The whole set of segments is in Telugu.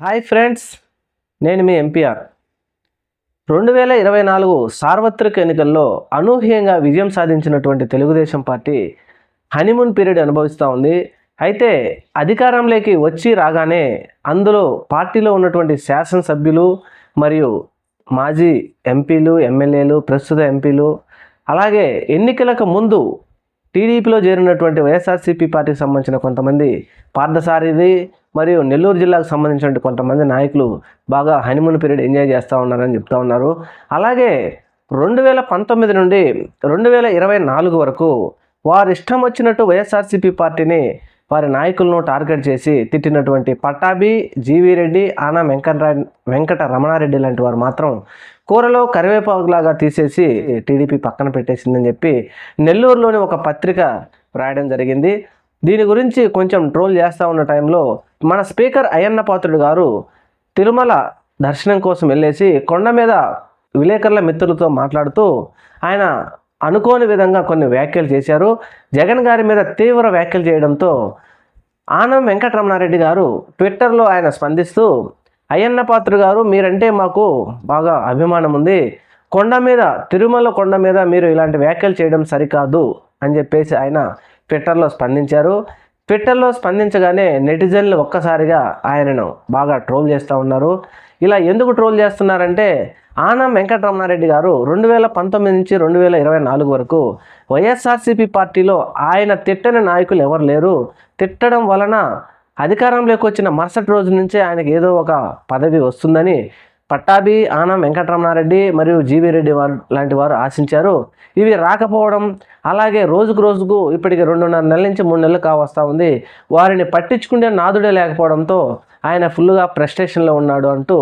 హాయ్ ఫ్రెండ్స్ నేను మీ ఎంపీఆర్ రెండు వేల ఇరవై నాలుగు సార్వత్రిక ఎన్నికల్లో అనూహ్యంగా విజయం సాధించినటువంటి తెలుగుదేశం పార్టీ హనీమూన్ పీరియడ్ అనుభవిస్తూ ఉంది. అయితే అధికారంలోకి వచ్చి రాగానే అందులో పార్టీలో ఉన్నటువంటి శాసనసభ్యులు మరియు మాజీ ఎంపీలు ఎమ్మెల్యేలు ప్రస్తుత ఎంపీలు అలాగే ఎన్నికలకు ముందు టీడీపీలో చేరినటువంటి వైఎస్ఆర్సీపీ పార్టీకి సంబంధించిన కొంతమంది పార్థసారిది మరియు నెల్లూరు జిల్లాకు సంబంధించిన కొంతమంది నాయకులు బాగా హనీమూన్ పీరియడ్ ఎంజాయ్ చేస్తూ ఉన్నారని చెప్తా ఉన్నారు. అలాగే రెండు వేల పంతొమ్మిది నుండి రెండు వేల ఇరవై నాలుగు వరకు వారు ఇష్టం వచ్చినట్టు వైఎస్ఆర్సీపీ పార్టీని వారి నాయకులను టార్గెట్ చేసి తిట్టినటువంటి పట్టాభి జీవీ రెడ్డి ఆనా వెంకటరా వెంకట రమణారెడ్డి లాంటి వారు మాత్రం కూరలో కరివేపాకులాగా తీసేసి టీడీపీ పక్కన పెట్టేసిందని చెప్పి నెల్లూరులోని ఒక పత్రిక రాయడం జరిగింది. దీని గురించి కొంచెం ట్రోల్ చేస్తూ ఉన్న టైంలో మన స్పీకర్ అయ్యన్న పాత్రుడు గారు తిరుమల దర్శనం కోసం వెళ్ళేసి కొండ మీద విలేకరుల మిత్రులతో మాట్లాడుతూ ఆయన అనుకోని విధంగా కొన్ని వ్యాఖ్యలు చేశారు. జగన్ గారి మీద తీవ్ర వ్యాఖ్యలు చేయడంతో ఆనం వెంకటరమణారెడ్డి గారు ట్విట్టర్లో ఆయన స్పందిస్తూ అయ్యన్న పాత్ర గారు మీరంటే మాకు బాగా అభిమానం ఉంది. కొండ మీద తిరుమల కొండ మీద మీరు ఇలాంటి వ్యాఖ్యలు చేయడం సరికాదు అని చెప్పేసి ఆయన ట్విట్టర్లో స్పందించారు. ట్విట్టర్లో స్పందించగానే నెటిజన్లు ఒక్కసారిగా ఆయనను బాగా ట్రోల్ చేస్తూ ఉన్నారు. ఇలా ఎందుకు ట్రోల్ చేస్తున్నారంటే ఆనం వెంకటరమణారెడ్డి గారు రెండు వేల పంతొమ్మిది నుంచి రెండు వేల ఇరవై నాలుగు వరకు వైఎస్ఆర్సీపీ పార్టీలో ఆయన తిట్టని నాయకులు ఎవరు లేరు. తిట్టడం వలన అధికారంలోకి వచ్చిన మరుసటి రోజు నుంచే ఆయనకు ఏదో ఒక పదవి వస్తుందని పట్టాభి ఆనం వెంకటరమణారెడ్డి మరియు జీవీ రెడ్డి వారు లాంటి వారు ఆశించారు. ఇవి రాకపోవడం అలాగే రోజుకు రోజుకు ఇప్పటికి రెండున్నర నెలల నుంచి మూడు నెలలు కావస్తూ ఉంది. వారిని పట్టించుకునే నాదుడే లేకపోవడంతో ఆయన ఫుల్గా ప్రెస్టేషన్లో ఉన్నాడు అంటూ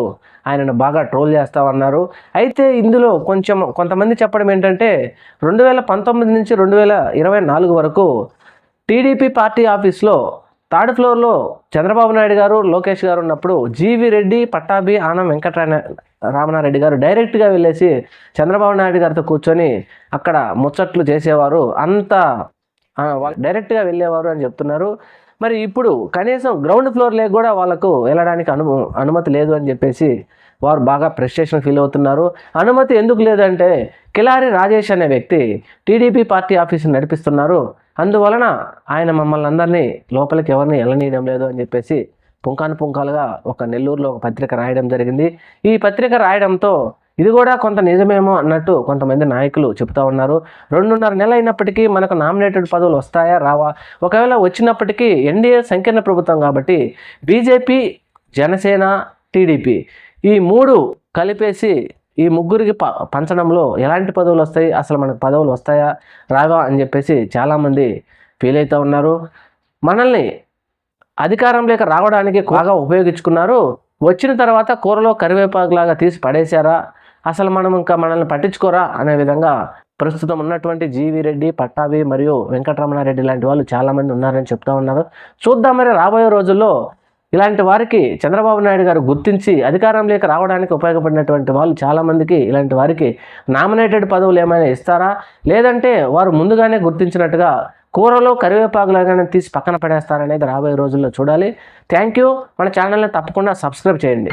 ఆయనను బాగా ట్రోల్ చేస్తా ఉన్నారు అయితే ఇందులో కొంచెం కొంతమంది చెప్పడం ఏంటంటే రెండు వేల పంతొమ్మిది నుంచి రెండు వేల ఇరవై నాలుగు వరకు టీడీపీ పార్టీ ఆఫీస్లో థర్డ్ ఫ్లోర్లో చంద్రబాబు నాయుడు గారు లోకేష్ గారు ఉన్నప్పుడు జీవి రెడ్డి పట్టాభి ఆనం వెంకటరామ రామనారెడ్డి గారు డైరెక్ట్గా వెళ్ళేసి చంద్రబాబు నాయుడు గారితో కూర్చొని అక్కడ ముచ్చట్లు చేసేవారు. అంత డైరెక్ట్గా వెళ్ళేవారు అని చెప్తున్నారు. మరి ఇప్పుడు కనీసం గ్రౌండ్ ఫ్లోర్ లేక కూడా వాళ్ళకు వెళ్ళడానికి అను అనుమతి లేదు అని చెప్పేసి వారు బాగా ప్రెస్టేషన్ ఫీల్ అవుతున్నారు. అనుమతి ఎందుకు లేదంటే కిలారి రాజేష్ అనే వ్యక్తి టీడీపీ పార్టీ ఆఫీసుని నడిపిస్తున్నారు. అందువలన ఆయన మమ్మల్ని అందరినీ లోపలికి ఎవరిని వెళ్ళనీయడం లేదు అని చెప్పేసి పుంకాను పుంకాలుగా ఒక నెల్లూరులో ఒక పత్రిక రాయడం జరిగింది. ఈ పత్రిక రాయడంతో ఇది కూడా కొంత నిజమేమో అన్నట్టు కొంతమంది నాయకులు చెప్తా ఉన్నారు. రెండున్నర నెల అయినప్పటికీ మనకు నామినేటెడ్ పదవులు వస్తాయా రావా? ఒకవేళ వచ్చినప్పటికీ ఎన్డీఏ సంకీర్ణ ప్రభుత్వం కాబట్టి బీజేపీ జనసేన టీడీపీ ఈ మూడు కలిపేసి ఈ ముగ్గురికి ప పంచడంలో ఎలాంటి పదవులు వస్తాయి? అసలు మనకు పదవులు వస్తాయా? రావా అని చెప్పేసి చాలామంది ఫీల్ అవుతూ ఉన్నారు. మనల్ని అధికారం లేక రావడానికి బాగా ఉపయోగించుకున్నారు. వచ్చిన తర్వాత కూరలో కరివేపాకులాగా తీసి పడేశారా? అసలు మనం ఇంకా మనల్ని పట్టించుకోరా? అనే విధంగా ప్రస్తుతం ఉన్నటువంటి జీవి రెడ్డి పట్టాభి మరియు వెంకటరమణారెడ్డి లాంటి వాళ్ళు చాలామంది ఉన్నారని చెప్తా ఉన్నారు. చూద్దాం మరి రాబోయే రోజుల్లో ఇలాంటి వారికి చంద్రబాబు నాయుడు గారు గుర్తించి అధికారంలోకి రావడానికి ఉపయోగపడినటువంటి వాళ్ళు చాలామందికి ఇలాంటి వారికి నామినేటెడ్ పదవులు ఏమైనా ఇస్తారా? లేదంటే వారు ముందుగానే గుర్తించినట్టుగా కూరలో కరివేపాకులాగానే తీసి పక్కన పడేస్తారనేది రాబోయే రోజుల్లో చూడాలి. Thank you. మన ఛానల్ని తప్పకుండా సబ్స్క్రైబ్ చేయండి.